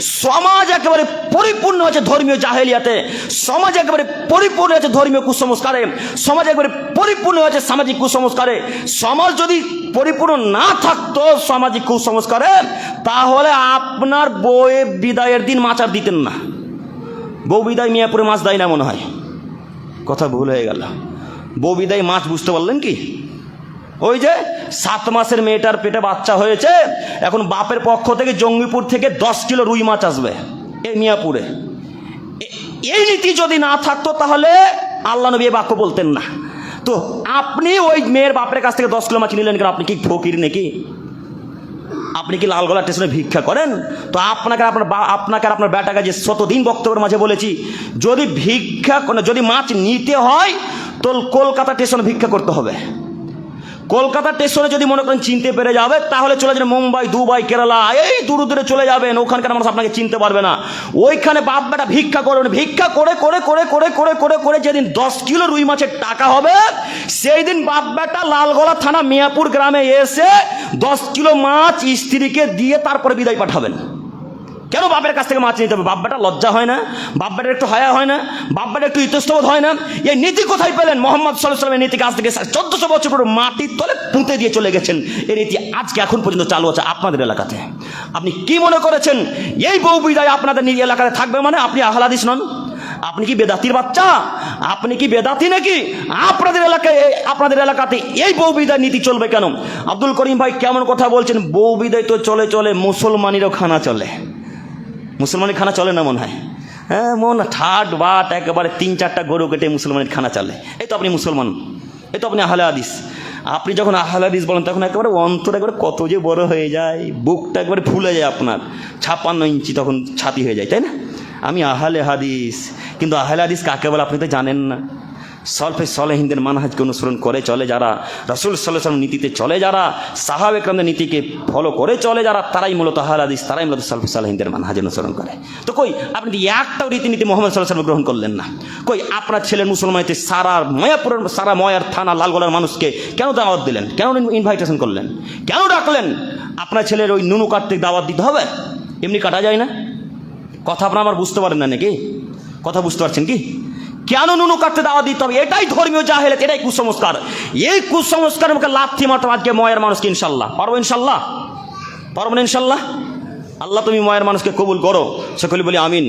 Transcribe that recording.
সমাজ একেবারে পরিপূর্ণ হচ্ছে ধর্মীয় জাহেলিয়াতে। সমাজ একেবারে পরিপূর্ণ হচ্ছে ধর্মীয় কুসংস্কারে। সমাজ একেবারে পরিপূর্ণ হচ্ছে সামাজিক কুসংস্কারে। সমাজ যদি পরিপূর্ণ না থাকতো সামাজিক কুসংস্কারে, তাহলে আপনার বউয়ে বিদায়ের দিন মাছ আর দিতেন না। বউ বিদায় মিয়াপুরে মাছ দেয় না মনে হয়। কথা ভুল হয়ে গেল। বউ বিদায় মাছ বুঝতে পারলেন কি? ওই যে সাত মাসের মেয়েটার পেটে বাচ্চা হয়েছে। এখন বাপের পক্ষ থেকে জঙ্গিপুর থেকে দশ কিলো রুই মাছ আসবে এই মিয়াপুরে। এ- এই নীতি যদি না থাকতো তাহলে আল্লাহ নবী এ বাক্য বলতেন না। তো আপনি ওই মেয়ের বাপের কাছ থেকে দশ কিলো মাছ নিলেন কেন? আপনি কি ফকির নাকি? আপনি কি লালগোলা স্টেশনে ভিক্ষা করেন? তো আপনাকে আপনার আপনাকে আর আপনার বেটাকে যে শতদিন বক্তব্যের মাঝে বলেছি, যদি ভিক্ষা যদি মাছ নিতে হয়, তো কলকাতা স্টেশনে ভিক্ষা করতে হবে। কলকাতা স্টেশনে যদি মনে করেন চিনতে পেরে যাবে, তাহলে চলে যাবেন মুম্বাই, দুবাই, কেরালা, এই দূরে দূরে চলে যাবেন। ওখানকার মানুষ আপনাকে চিনতে পারবে না। ওইখানে বাপ বেটা ভিক্ষা করবেন ভিক্ষা করে করে করে করে করে করে করে যেদিন দশ কিলো রুই মাছের টাকা হবে, সেই দিন বাপ বেটা লালগোলা থানা মিয়াপুর গ্রামে এসে দশ কিলো মাছ স্ত্রীকে দিয়ে তারপরে বিদায় পাঠাবেন। কেন বাপের কাছ থেকে মাছ নিতে হবে? বাপ্পাটা লজ্জা হয় না? বাপ্পাটা একটু হায়া হয় না? বাপ্পাটা একটু ইতস্তবোধ হয় না? এই নীতি কোথায় পেলেন? মোহাম্মদ সাল্লাহ সাল্লামের নীতিকে আজ থেকে চোদ্দশো বছর পরে মাটির তলে পুঁতে দিয়ে চলে গেছেন। এই নীতি আজকে এখন পর্যন্ত চালু আছে আপনাদের এলাকাতে। আপনি কি মনে করেছেন এই বউ বিদায় আপনাদের নিজ এলাকাতে থাকবে মানে আপনি আহ্লাদিস নন? আপনি কি বেদাতির বাচ্চা? আপনি কি বেদাতি নাকি? আপনাদের এলাকায়, আপনাদের এলাকাতে এই বউ বিদায় নীতি চলবে কেন? আব্দুল করিম ভাই কেমন কথা বলছেন? বউ বিদায় তো চলে চলে, মুসলমানেরও খানা চলে। মুসলমানের খানা চলে না মনে হয়? হ্যাঁ মন ঠাট বাট একেবারে তিন চারটা গরু কেটে মুসলমানের খানা চলে। এই তো আপনি মুসলমান, এই তো আপনি আহলে হাদিস। আপনি যখন আহলে হাদিস বলেন, তখন একেবারে অন্তর একবারে কত যে বড় হয়ে যায়, বুকটা একবারে ফুলে যায় আপনার। ছাপ্পান্ন ইঞ্চি তখন ছাতি হয়ে যায়, তাই না? আমি আহলে হাদিস, কিন্তু আহলে হাদিস কাকে বলে আপনি তো জানেন না। সলফে সলেহিনদের মানহাজকে অনুসরণ করে চলে যারা, রসুল সাল্লাম নীতিতে চলে যারা সাহাব নীতিকে ফলো করে চলে যারা, তারাই মূলত হালাদিস তারাই মূলত সলফে সলেহিনদের মানহাজ অনুসরণ করে। তো কই, আপনি একটাও রীতিনীতি মোহাম্মদ সাল্লাহ সাল্লাম গ্রহণ করলেন না, কই, আপনার ছেলের মুসলমানিতে সারা ময়াপুরের, সারা ময়ার থানা লালগোলার মানুষকে কেন দাওয়াত দিলেন? কেন ইনভাইটেশন করলেন? কেন ডাকলেন? আপনার ছেলের ওই নুনু কাটতে দাওয়াত দিতে হবে? এমনি কাটা যায় না? কথা আপনার আমার বুঝতে পারেন না নাকি? কথা বুঝতে পারছেন কি? কেন নুনু কাটতে দাওয়া দিতে হবে। এটাই ধর্মীয় জাহেলাত এটাই কুসংস্কার। এই কুসংস্কার মুখে লাথি মারতে আজকে? ময়ের মানুষকে ইনশাল্লাহ পারব ইনশাল্লাহ পারব না ইনশাল্লাহ আল্লাহ তুমি ময়ের মানুষকে কবুল করো। সকলে বলি আমিন।